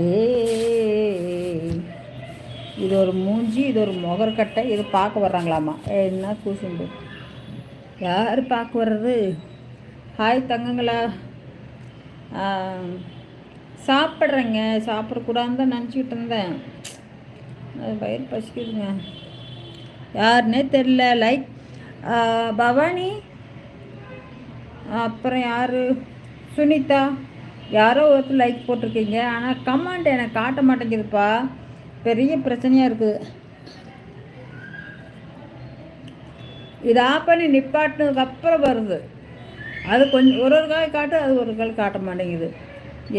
ஏ இது ஒரு மூஞ்சி இது ஒரு முகர்கட்டை இது பார்க்க வர்றாங்களாம்மா என்ன கூசுண்டு யார் பார்க்க வர்றது? ஹாய் தங்கங்களா. சாப்பிட்றேங்க. சாப்பிடக்கூடாதுன்னு தான் நினச்சிக்கிட்டு இருந்தேன். அது வயிறு பசிக்குதுங்க. யாருன்னே தெரில லைக் பவானி அப்புறம் யார்? சுனிதா. யாரோ ஒருத்தர் லைக் போட்டிருக்கீங்க. ஆனால் கமெண்ட் எனக்கு காட்ட மாட்டேங்குதுப்பா. பெரிய பிரச்சனையாக இருக்குது இது ஆஃப் பண்ணி நிப்பாட்டினதுக்கப்புறம் வருது. அது கொஞ்சம் ஒரு ஒரு காய் காட்டு அது ஒரு கால் காட்ட மாட்டேங்குது.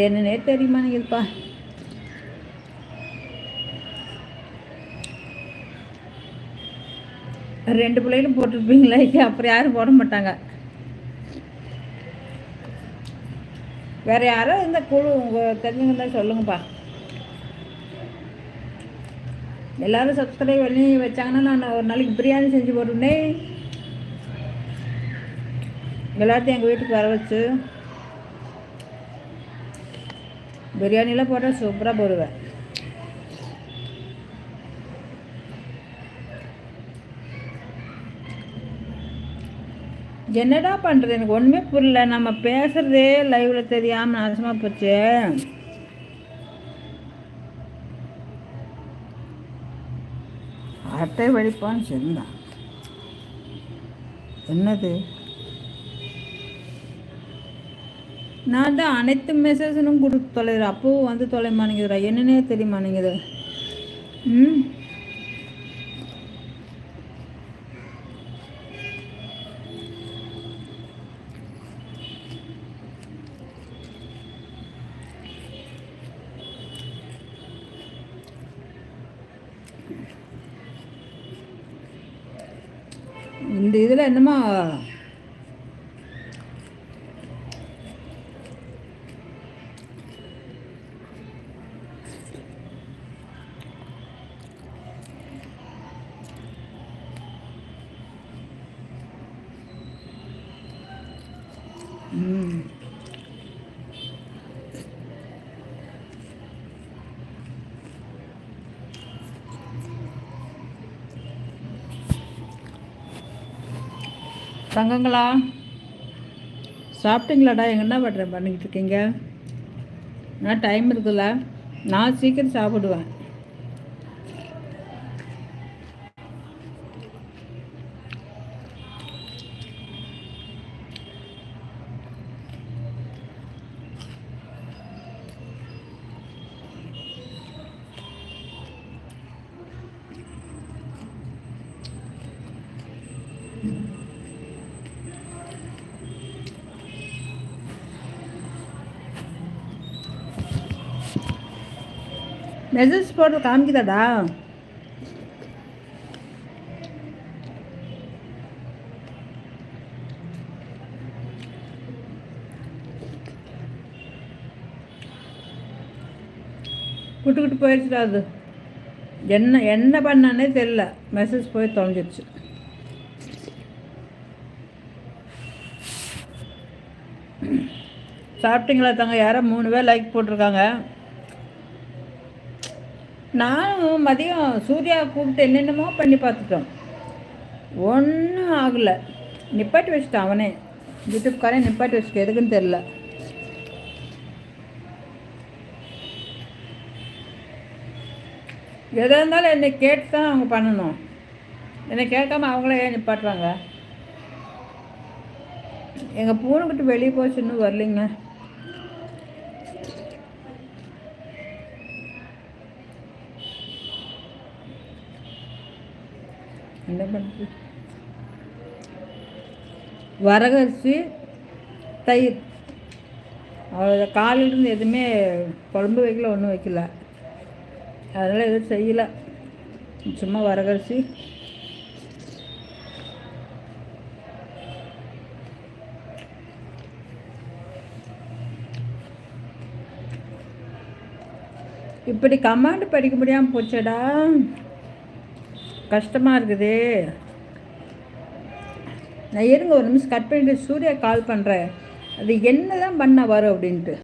என்னன்னே தெரிய மாட்டேங்குதுப்பா ரெண்டு பிள்ளைகளும் போட்டிருப்பீங்களா அப்புறம் யாரும் போட மாட்டாங்க. வேறு யாரோ இந்த குழு உங்கள் தெரிஞ்சவங்க சொல்லுங்கப்பா. எல்லோரும் சப்ஸ்கிரைப் பண்ணி வச்சாங்கன்னா நான் ஒரு நாளைக்கு பிரியாணி செஞ்சு போட்டுனே எல்லாத்தையும் எங்கள் வீட்டுக்கு வர வச்சு. பிரியாணிலாம் போட்டால் சூப்பராக போடுவேன். என்னடா பண்ணுறது எனக்கு ஒன்றுமே புரியல. நம்ம பேசுகிறதே லைவில் தெரியாமல் நாசமாக போச்சு. அட்டை வடிப்பான்னு சொன்னான் என்னது? நான் தான் அனைத்து மெசேஜனும் கொடுத்து தொலைகிறேன். அப்போவும் வந்து தொலை மாட்டேங்குதுடா என்னன்னே தெரிய மாட்டேங்குது. ம்? இந்த இதில் என்னமா? தங்கங்களா? சாப்பிட்டீங்களாடா? எங்க என்ன பண்ணுறேன் பண்ணிக்கிட்டு இருக்கீங்க? நான் டைம் இருக்குல்ல. நான் சீக்கிரம் சாப்பிடுவேன். மெசேஜ் போட்டு காமிக்குதாடா? விட்டுக்கிட்டு போயிடுச்சுடா அது. என்ன என்ன பண்ணானே தெரில மெசேஜ் போய் தொலைஞ்சிருச்சு. சாப்பிட்டீங்களா தாங்க? யாரோ மூணு பேர் லைக் போட்டிருக்காங்க. நானும் மதியம் சூர்யா கூப்பிட்டு என்னென்னமோ பண்ணி பார்த்துட்டோம். ஒன்றும் ஆகலை. நிப்பாட்டி வச்சுட்டான் அவனே. யூடியூப்காரன் நிப்பாட்டி வச்சுட்டு. எதுக்குன்னு தெரில எதாக இருந்தாலும் என்னை கேட்டு தான் அவங்க பண்ணணும். என்னை கேட்காம அவங்களே ஏன் நிப்பாட்டுறாங்க? எங்கள் பூனைக்கிட்ட வெளியே போச்சு இன்னும் வரலைங்க என்ன பண்ணுறது வரகரிசி தயிர். அவ்வளோ காலையிலேருந்து எதுவுமே குழம்பு வைக்கல ஒன்றும் வைக்கல. அதனால் எதுவும் செய்யலை. சும்மா வரகரிசி. இப்படி கமாண்டு படிக்க முடியாமல் போச்சடா. கஷ்டமாக இருக்குது. நான் இருங்க ஒரு நிமிஷம் கட் பண்ணிட்டு சூர்யா கால் பண்ணுறேன் அது என்ன தான் பண்ண வரும் அப்படின்ட்டு.